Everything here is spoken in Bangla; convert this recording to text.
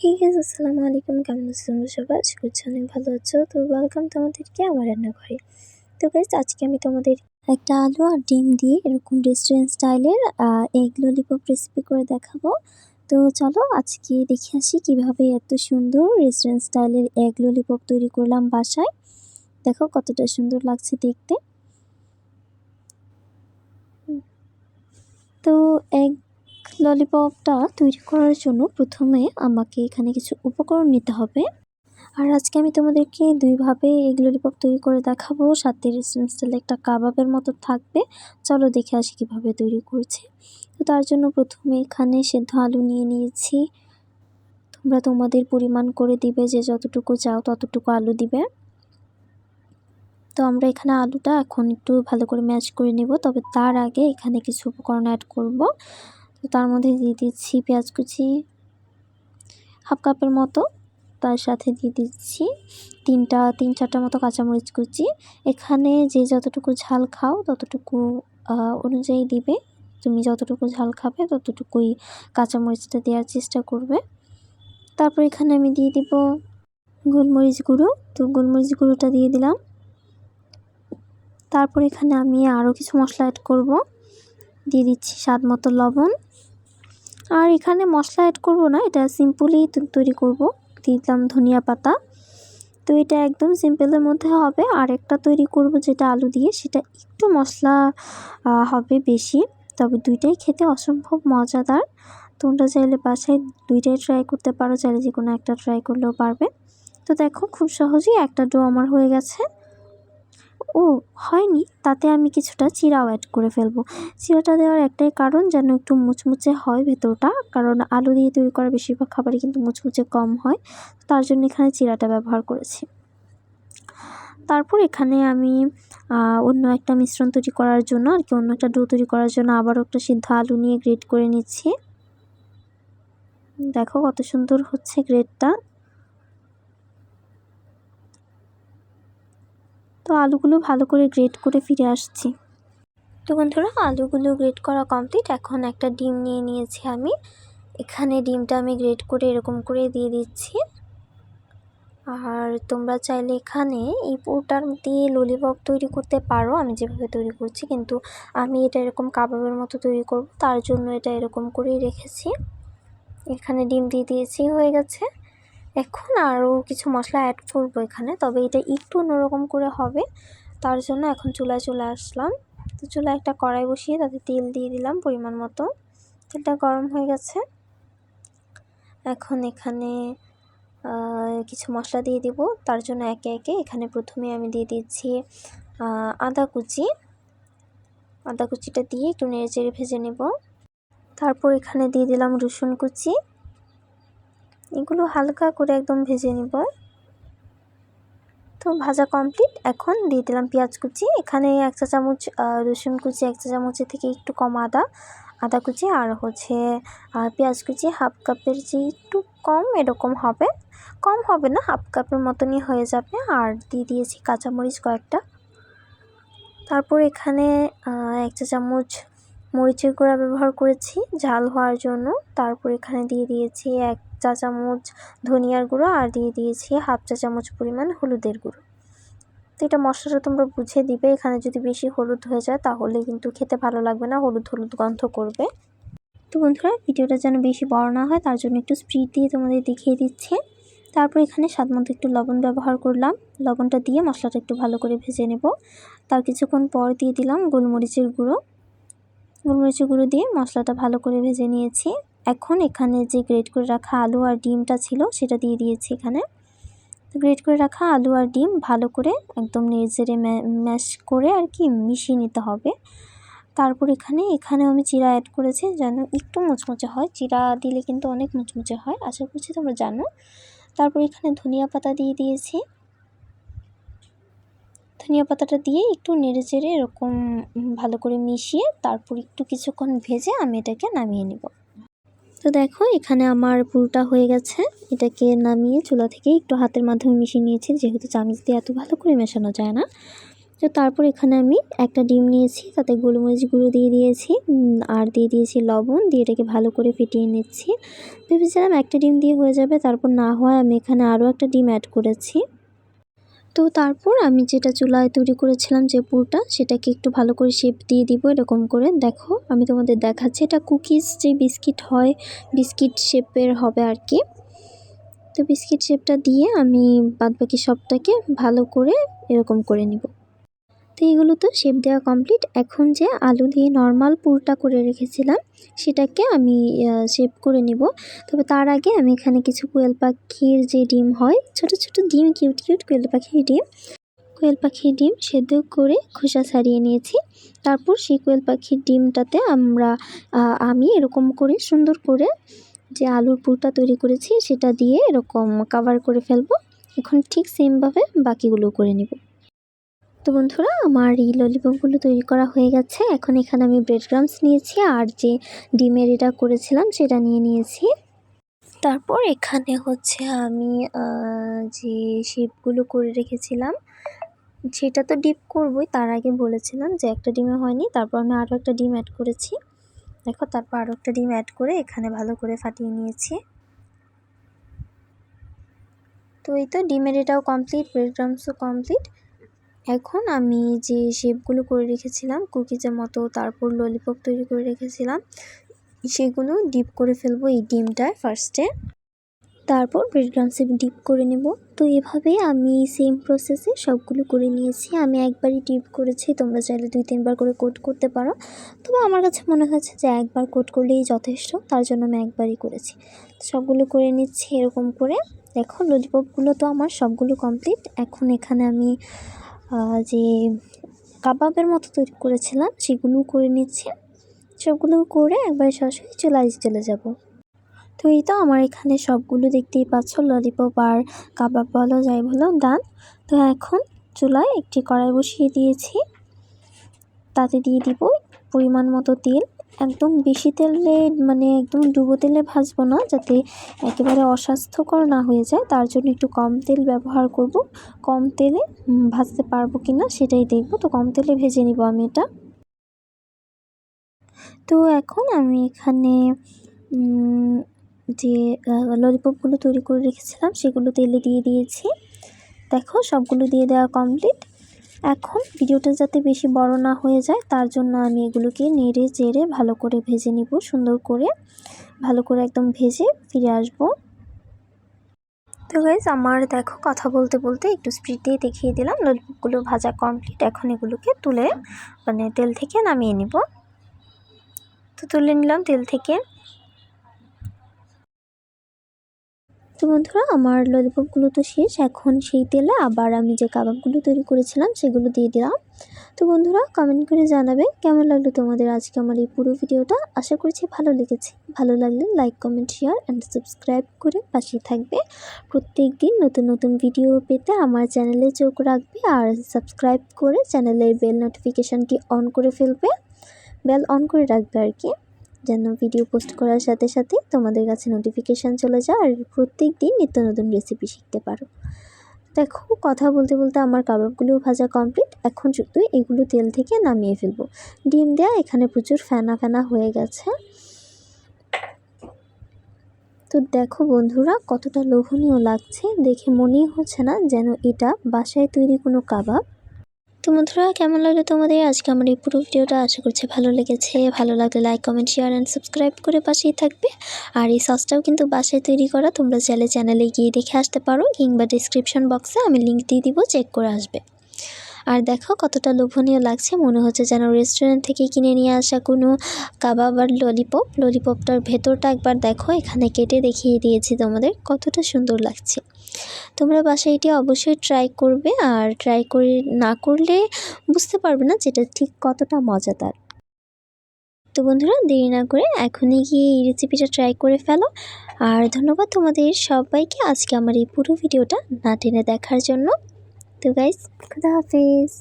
হে গাইস আসসালামু আলাইকুম। কেমন আছো তোমরা সবাই? আশা করছি অনেক ভালো আছো। তো ওয়েলকাম তোমাদেরকে আমার রান্নাঘরে। তো গাইস আজকে আমি তোমাদের একটা আলু আর ডিম দিয়ে এরকম রেস্টুরেন্ট স্টাইলের এগ ললিপপ রেসিপি করে দেখাবো। তো চলো আজকে দেখে আসি কীভাবে এত সুন্দর রেস্টুরেন্ট স্টাইলের এগ ললিপপ তৈরি করলাম বাসায়। দেখো কতটা সুন্দর লাগছে দেখতে। তো এগ ললিপপটা তৈরি করার জন্য প্রথমে আমাকে এখানে কিছু উপকরণ নিতে হবে। আর আজকে আমি তোমাদেরকে দুইভাবে এগ ললিপপ তৈরি করে দেখাবো। সাথে স্টাইলে একটা কাবাবের মতো থাকবে। চলো দেখে আসি কীভাবে তৈরি করছি। তো তার জন্য প্রথমে এখানে সেদ্ধ আলু নিয়ে নিয়েছি। তোমরা তোমাদের পরিমাণ করে দিবে, যে যতটুকু চাও ততটুকু আলু দিবে। তো আমরা এখানে আলুটা এখন একটু ভালো করে ম্যাশ করে নেব। তবে তার আগে এখানে কিছু উপকরণ অ্যাড করব। তো তার মধ্যে দিয়ে দিচ্ছি পেঁয়াজ কুচি হাফ কাপের মতো। তার সাথে দিয়ে দিচ্ছি তিনটা, তিন চারটার মতো কাঁচামরিচ কুচি। এখানে যে যতটুকু ঝাল খাও ততটুকু অনুযায়ী দিবে। তুমি যতটুকু ঝাল খাবে ততটুকুই কাঁচামরিচটা দেওয়ার চেষ্টা করবে। তারপর এখানে আমি দিয়ে দিব গোলমরিচ গুঁড়ো। তো গোলমরিচ গুঁড়োটা দিয়ে দিলাম। তারপর এখানে আমি আরও কিছু মশলা অ্যাড করব। দিয়ে দিচ্ছি স্বাদ মতো লবণ। আর এখানে মশলা অ্যাড করব না, এটা সিম্পলি তৈরি করব। দিলাম ধনিয়া পাতা। তো এটা একদম সিম্পলের মধ্যে হবে। আর একটা তৈরি করব যেটা আলু দিয়ে, সেটা একটু মশলা হবে বেশি। তবে দুইটাই খেতে অসম্ভব মজাদার। তোমরা চাইলে বাসায় দুইটাই ট্রাই করতে পারো, চাইলে যে কোনো একটা ট্রাই করলেও পারবে। তো দেখো খুব সহজেই একটা ডো আমার হয়ে গেছে। ও, হয়নি। তাতে আমি কিছুটা চিরাও অ্যাড করে ফেলব। চিরাটা দেওয়ার একটাই কারণ যেন একটু মুচমুচে হয় ভেতরটা। কারণ আলু দিয়ে তৈরি করা বেশিরভাগ খাবারই কিন্তু মুচমুচে কম হয়। তার জন্য এখানে চিরাটা ব্যবহার করেছি। তারপর এখানে আমি অন্য একটা মিশ্রণ তৈরি করার জন্য আর কি, অন্য একটা ডো তৈরি করার জন্য আবারও একটা সিদ্ধ আলু নিয়ে গ্রেট করে নিচ্ছি। দেখো কত সুন্দর হচ্ছে গ্রেটটা তো আলুগুলো ভালো করে গ্রেট করে ফিরে আসছি। তো বন্ধুরা, আলুগুলো গ্রেট করা কমপ্লিট এখন একটা ডিম নিয়ে নিয়েছি আমি। এখানে ডিমটা আমি গ্রেট করে এরকম করে দিয়ে দিচ্ছি। আর তোমরা চাইলে এখানে এই পুরোটার দিয়ে ললিপপ তৈরি করতে পারো। আমি যেভাবে তৈরি করছি, কিন্তু আমি এটা এরকম কাবাবের মতো তৈরি করব। তার জন্য এটা এরকম করেই রেখেছি। এখানে ডিম দিয়ে দিয়েছি, হয়ে গেছে। এখন আরও কিছু মশলা অ্যাড করব এখানে, তবে এটা একটু অন্যরকম করে হবে। তার জন্য এখন চুলায় চলে আসলাম। তো চুলায় একটা কড়াই বসিয়ে তাতে তেল দিয়ে দিলাম পরিমাণ মতো। তেলটা গরম হয়ে গেছে। এখন এখানে কিছু মশলা দিয়ে দিব। তার জন্য একে একে এখানে প্রথমে আমি দিয়ে দিচ্ছি আদা কুচি। আদা কুচিটা দিয়ে একটু নেড়ে চেড়ে ভেজে নেব। তারপর এখানে দিয়ে দিলাম রসুন কুচি। এগুলো হালকা করে একদম ভেজে নিব। তো ভাজা কমপ্লিট এখন দিয়ে দিলাম পেঁয়াজ কুচি। এখানে এক চা চামচ রসুন কুচি, এক চা চামচের থেকে একটু কম আদা। আদা কুচি আর হচ্ছে পেঁয়াজ কুচি হাফ কাপের যে একটু কম এরকম হবে। কম হবে না, হাফ কাপের মতনই হয়ে যাবে। আর দিয়ে দিয়েছি কাঁচামরিচ কয়েকটা। তারপর এখানে এক চা চামচ মরিচের গুঁড়া ব্যবহার করেছি ঝাল হওয়ার জন্য। তারপর এখানে দিয়ে দিয়েছি এক চা চামচ ধনিয়ার গুঁড়ো আর দিয়ে দিয়েছি হাফ চা চামচ পরিমাণ হলুদের গুঁড়ো। তো এটা মশলাটা তোমরা বুঝে দিবে, এখানে যদি বেশি হলুদ হয়ে যায় তাহলে কিন্তু খেতে ভালো লাগবে না, হলুদ হলুদ গন্ধ করবে। তো বন্ধুরা, ভিডিওটা যেন বেশি বড় না হয় তার জন্য একটু স্পিড দিয়ে তোমাদের দেখিয়ে দিচ্ছে। তারপর এখানে স্বাদ মতো একটু লবণ ব্যবহার করলাম। লবণটা দিয়ে মশলাটা একটু ভালো করে ভেজে নেব। তার কিছুক্ষণ পর দিয়ে দিলাম গোলমরিচের গুঁড়ো। গোলমরিচের গুঁড়ো দিয়ে মশলাটা ভালো করে ভেজে নিয়েছি। এখন এখানে যে গ্রেট করে রাখা আলু আর ডিমটা ছিল, সেটা দিয়ে দিয়েছি এখানে। গ্রেট করে রাখা আলু আর ডিম ভালো করে একদম নেড়ে ম্যাশ করে আর কি মিশিয়ে নিতে হবে। তারপর এখানে এখানে আমি চিরা অ্যাড করেছি যেন একটু মুচমুচে হয়। চিরা দিলে কিন্তু অনেক মুচমুচে হয়, আশা করছি তোমরা জানো। তারপর এখানে ধনিয়া পাতা দিয়ে দিয়েছি। ধনিয়া পাতাটা দিয়ে একটু নেড়ে চেড়ে এরকম ভালো করে মিশিয়ে তারপর একটু কিছুক্ষণ ভেজে আমি এটাকে নামিয়ে নেব। তো দেখো, এখানে আমার পুরোটা হয়ে গেছে। এটাকে নামিয়ে চুলা থেকে একটু হাতের মাধ্যমে মিশিয়ে নিয়েছি, যেহেতু চামচ দিয়ে এত ভালো করে মেশানো যায় না। তো তারপর এখানে আমি একটা ডিম নিয়েছি, তাতে গোলমরিচ গুঁড়ো দিয়ে দিয়েছি আর দিয়ে দিয়েছি লবণ, দিয়ে এটাকে ভালো করে ফেটিয়ে নিচ্ছি। ভেবেছিলাম একটা ডিম দিয়ে হয়ে যাবে, তারপর না হয় আমি এখানে আরও একটা ডিম অ্যাড করেছি। তো তারপর আমি যেটা চুলায় তৈরি করেছিলাম যে পুরোটা, সেটাকে একটু ভালো করে শেপ দিয়ে দিব এরকম করে। দেখো, আমি তোমাদের দেখাচ্ছি, এটা কুকিজ যে বিস্কিট হয় বিস্কিট শেপের হবে আর কি। তো বিস্কিট শেপটা দিয়ে আমি বাদ বাকি সবটাকে ভালো করে এরকম করে নিব। তো এগুলো তো শেপ দেওয়া কমপ্লিট এখন যে আলু দিয়ে নর্মাল পুরটা করে রেখেছিলাম, সেটাকে আমি শেপ করে নিব। তবে তার আগে আমি এখানে কিছু কোয়েল পাখির যে ডিম হয়, ছোট ছোট ডিম কিউট কিউট কোয়েল পাখির ডিম, কোয়েল পাখির ডিম সেদ্ধ করে খোসা ছাড়িয়ে নিয়েছি। তারপর সেই কোয়েল পাখির ডিমটাতে আমরা আমি এরকম করে সুন্দর করে যে আলুর পুরটা তৈরি করেছি, সেটা দিয়ে এরকম কাভার করে ফেলব। এখন ঠিক সেমভাবে বাকিগুলো করে নিব। তো বন্ধুরা, আমার এই ললিপপগুলো তৈরি করা হয়ে গেছে। এখন এখানে আমি ব্রেড ক্রামস নিয়েছি আর যে ডিমের এটা করেছিলাম সেটা নিয়ে নিয়েছি। তারপর এখানে হচ্ছে আমি যে শেপগুলো করে রেখেছিলাম, সেটা তো ডিপ করবই, তার আগে বলেছিলাম যে একটা ডিমে হয়নি, তারপর আমি আরও একটা ডিম অ্যাড করেছি। দেখো, তারপর আরও একটা ডিম অ্যাড করে এখানে ভালো করে ফাটিয়ে নিয়েছি। তো এই তো ডিমের এটাও কমপ্লিট ব্রেড ক্রামসও কমপ্লিট এখন আমি যে শেপগুলো করে রেখেছিলাম, কুকিজের মতো তারপর ললিপপ তৈরি করে রেখেছিলাম, সেগুলো ডিপ করে ফেলব এই ডিমটায় ফার্স্টে তারপর ব্রেড ক্রামসে ডিপ করে নেব। তো এভাবে আমি সেম প্রসেসে সবগুলো করে নিয়েছি। আমি একবারই ডিপ করেছি, তোমরা চাইলে দুই তিনবার করে কোট করতে পারো। তবে আমার কাছে মনে হয়েছে যে একবার কোট করলেই যথেষ্ট, তার জন্য আমি একবারই করেছি। সবগুলো করে নিচ্ছি এরকম করে। দেখো ললিপপগুলো তো আমার সবগুলো কমপ্লিট এখন এখানে আমি যে কাবাবের মতো তৈরি করেছিলাম সেগুলো করে নিচ্ছি। সবগুলো করে একবার সরাসরি চলে চলে যাব। তো এই তো আমার এখানে সবগুলো দেখতেই পাচ্ছ ললিপপ আর কাবাব বলো, যাই বলো ডান তো এখন চুলায় একটি কড়াই বসিয়ে দিয়েছি। তাতে দিয়ে দিব পরিমাণ মতো তেল। একদম বেশি তেলে মানে একদম ডুবো তেলে ভাজবো না, যাতে একেবারে অস্বাস্থ্যকর না হয়ে যায়। তার জন্য একটু কম তেল ব্যবহার করব। কম তেলে ভাজতে পারব কি না সেটাই দেখব। তো কম তেলে ভেজে নিব আমি এটা। তো এখন আমি এখানে যে ললিপপগুলো তৈরি করে রেখেছিলাম, সেগুলো তেলে দিয়ে দিয়েছি। দেখো সবগুলো দিয়ে দেওয়া কমপ্লিট এখন ভিডিওটা যাতে বেশি বড় না হয়ে যায়, তার জন্য আমি এগুলোকে নেড়ে চেড়ে ভালো করে ভেজে নিব, সুন্দর করে ভালো করে একদম ভেজে ফিরে আসব। তো গাইজ আমার দেখো কথা বলতে বলতে একটু স্পিড দিয়ে দেখিয়ে দিলাম ললিপপগুলো ভাজা কমপ্লিট এখন এগুলোকে তুলে মানে তেল থেকে নামিয়ে নিব। তো তুলে নিলাম তেল থেকে। তো বন্ধুরা, আমার ললিপপগুলো তো শেষ। এখন সেই তেলে আবার আমি যে কাবাবগুলো তৈরি করেছিলাম, সেগুলো দিয়ে দিলাম। তো বন্ধুরা কমেন্ট করে জানাবে কেমন লাগল তোমাদের আজকে আমার এই পুরো ভিডিওটা। আশা করছি ভালো লেগেছে। ভালো লাগলে like comment share and subscribe করে পাশে থাকবে। প্রত্যেক দিন নতুন নতুন ভিডিও পেতে আমার চ্যানেলে চোখ রাখবে আর সাবস্ক্রাইব করে চ্যানেলের বেল নোটিফিকেশানটি অন করে ফেলবে। বেল অন করে রাখবে আর কি। যেন ভিডিও পোস্ট করার সাথে সাথে তোমাদের কাছে নোটিফিকেশান চলে যায় আর প্রত্যেক দিন নিত্য নতুন রেসিপি শিখতে পারো। দেখো, কথা বলতে বলতে আমার কাবাবগুলো ভাজা কমপ্লিট এখন শুধু এগুলো তেল থেকে নামিয়ে ফেলব। ডিম দেয়া এখানে প্রচুর ফেনা ফেনা হয়ে গেছে। তো দেখো বন্ধুরা, কতটা লোভনীয় লাগছে। দেখে মনেই হচ্ছে না যেন এটা বাসায় তৈরি কোনো কাবাব। তো বন্ধুরা, কেমন লাগল তোমাদের? আজকে আমার এই পুরো ভিডিওটা। আশা করছি ভালো লেগেছে। ভালো লাগলে like comment share and subscribe করে পাশেই থাকবে। আর এই সসটাও কিন্তু বাসায় তৈরি করা। তোমরা চাইলে চ্যানেলে গিয়ে দেখে আসতে পারো। কিংবা ডিসক্রিপশন বক্সে আমি লিঙ্ক দিয়ে দিব চেক করে আসবে। আর দেখো কতটা লোভনীয় লাগছে। মনে হচ্ছে যেন রেস্টুরেন্ট থেকে কিনে নিয়ে আসা কোনো কাবাব আর ললিপপ ললিপপটার ভেতরটা একবার দেখো। এখানে কেটে দেখিয়ে দিয়েছি তোমাদের কতটা সুন্দর লাগছে। তোমরা বাসায় এটি অবশ্যই ট্রাই করবে আর ট্রাই করে, না করলে বুঝতে পারবে না যেটা ঠিক কতটা মজাদার। তো বন্ধুরা, দেরি না করে এখনই গিয়ে এই রেসিপিটা ট্রাই করে ফেলো। আর ধন্যবাদ তোমাদের সবাইকে আজকে আমার এই পুরো ভিডিওটা না টেনে দেখার জন্য। তো গাইজ খুদা হাফিজ।